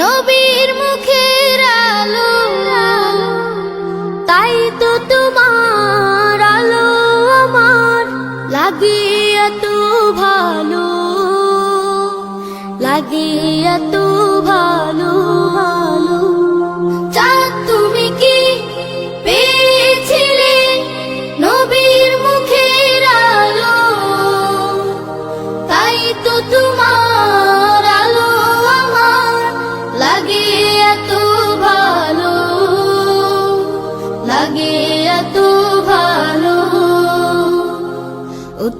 নবীর মুখের আলো, তাই তো তোমার আলো আমার লাগে এত ভালো লাগে এত ভালো ভালো।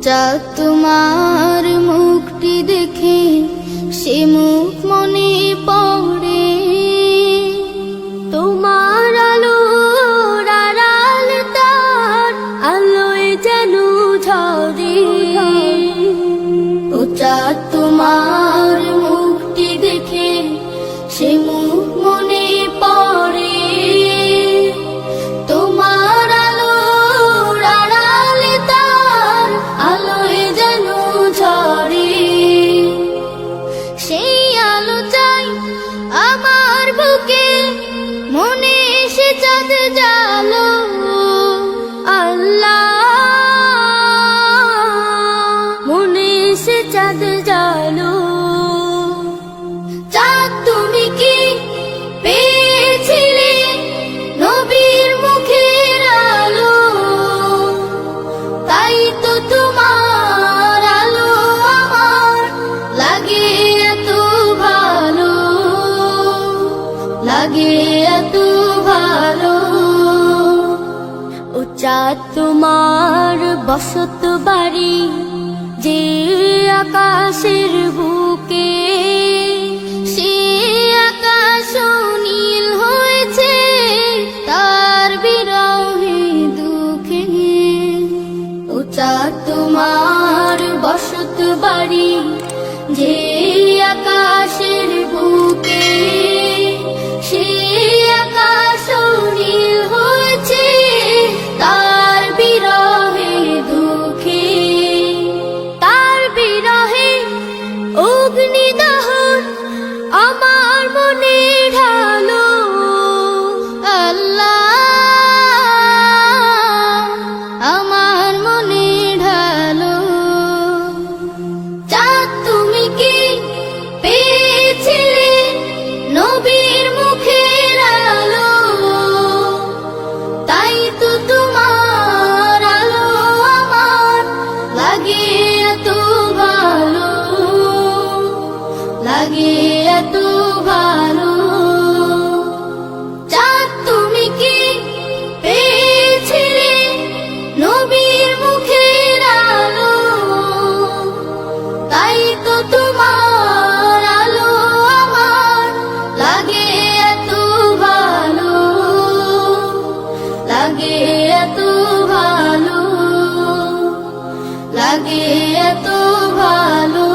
উচা তোমার মুখটি দেখে, সে মুখ মনে পড়ে। তোমার আলো আড়াল তার আলোয় যেন ঝরে। উচা তোমার এসে চাঁদ জালো চাঁদ তুমি কি পেয়েছিলে নবীর মুখের আলো? তাই তো তোমার আলো আমার লাগে এত ভালো, লাগে এত ভালো। ও চাঁদ তোমার বসত বাড়ি যে আকাশের বুকে সে আকাশ হয়েছে তার দুঃখে। তোমার বসত বাড়ি যে আকাশের অগ্নিদহন আমার মনে ঢালো লাগে এত ভালো